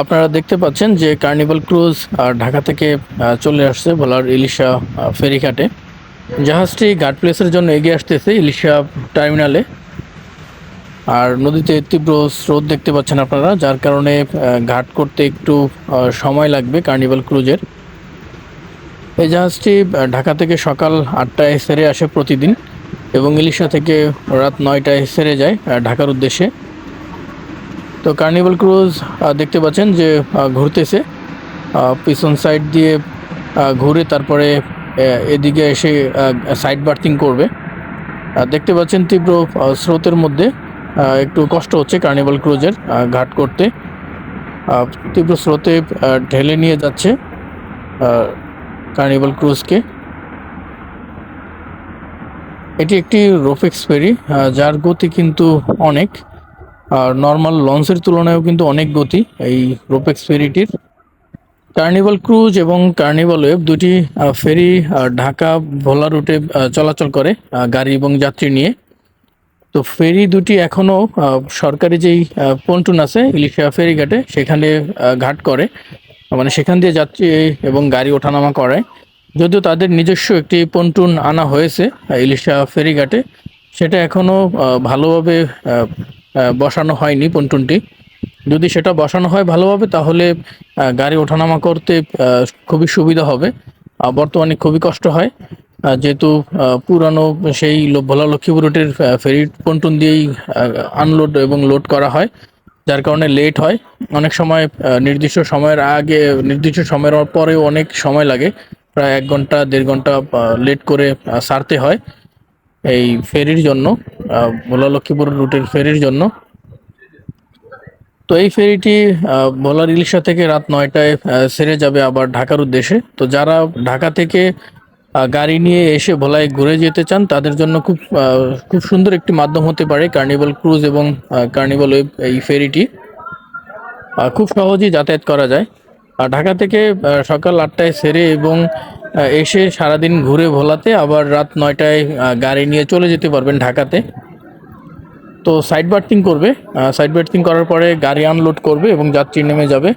আপনারা দেখতে পাচ্ছেন যে কার্নিভাল ক্রুজ ঢাকা থেকে চলে আসছে ভোলার ইলিশা ফেরিঘাটে। জাহাজটি ঘাট প্লেসের জন্য এগিয়ে আসতেছে ইলিশা টার্মিনালে। আর নদীতে তীব্র স্রোত দেখতে পাচ্ছেন আপনারা, যার কারণে ঘাট করতে একটু সময় লাগবে কার্নিভাল ক্রুজের এই জাহাজটি ঢাকা থেকে সকাল আটটায় সেরে আসে প্রতিদিন এবং ইলিশা থেকে রাত নয়টায় সেরে যায় ঢাকার উদ্দেশ্যে। তো কার্নিভাল ক্রুজ দেখতে পাচ্ছেন যে ঘুরতেছে। পিছন সাইড দিয়ে ঘুরে তারপরে এদিকে এসে সাইড বার্থিং করবে। দেখতে পাচ্ছেন তীব্র স্রোতের মধ্যে একটু কষ্ট হচ্ছে কার্নিভাল ক্রুজের ঘাট করতে। তীব্র স্রোতে ঢেলে নিয়ে যাচ্ছে কার্নিভাল ক্রুজকে এটি একটি রোফেক্স ফেরি যার গতি কিন্তু অনেক। আর নর্মাল লঞ্চের তুলনায়ও কিন্তু অনেক গতি এই রোপেক্স ফেরিটির কার্নিভাল ক্রুজ এবং কার্নিভাল ওয়েব দুটি ফেরি ঢাকা ভোলা রুটে চলাচল করে গাড়ি এবং যাত্রী নিয়ে। তো ফেরি দুটি এখনও সরকারি যেই পন্টুন আছে ইলিশা ফেরিঘাটে সেখানে ঘাট করে। মানে সেখান দিয়ে যাত্রী এবং গাড়ি ওঠানামা করায়। যদিও তাদের নিজস্ব একটি পন্টুন আনা হয়েছে ইলিশা ফেরিঘাটে সেটা এখনও ভালোভাবে বসানো হয়নি পন্টুনটি। যদি সেটা বসানো হয় ভালোভাবে তাহলে গাড়ি ওঠানামা করতে খুবই সুবিধা হবে। বর্তমানে খুবই কষ্ট হয়। যেহেতু পুরানো সেই ভোলা লক্ষ্মীপুর আহ, ফেরি পন্টুন দিয়েই আনলোড এবং লোড করা হয় যার কারণে লেট হয়। অনেক সময় নির্দিষ্ট সময়ের আগে নির্দিষ্ট সময়ের পরেও অনেক সময় লাগে। প্রায় এক ঘণ্টা দেড় ঘণ্টা লেট করে সারতে হয় এই ফেরির জন্য। ভোলা লক্ষ্মীপুর রুটের ফেরির জন্য। তো এই ফেরিটি ভোলার ইলিশা থেকে রাত নয়টায় সেরে যাবে আবার ঢাকার উদ্দেশ্যে। তো যারা ঢাকা থেকে গাড়ি নিয়ে এসে ভোলায় ঘুরে যেতে চান, তাদের জন্য খুব খুব সুন্দর একটি মাধ্যম হতে পারে কার্নিভাল ক্রুজ এবং কার্নিভাল ওয়েব এই ফেরিটি। খুব সহজেই যাতায়াত করা যায়। আর ঢাকা থেকে সকাল আটটায় সেরে এবং এসে সারাদিন ঘুরে ভোলাতে আবার রাত নয়টায় গাড়ি নিয়ে চলে যেতে পারবেন ঢাকাতে। তো সাইড বার্থিং করবে। সাইড বার্থিং করার পরে গাড়ি আনলোড করবে এবং যাত্রী নেমে যাবে।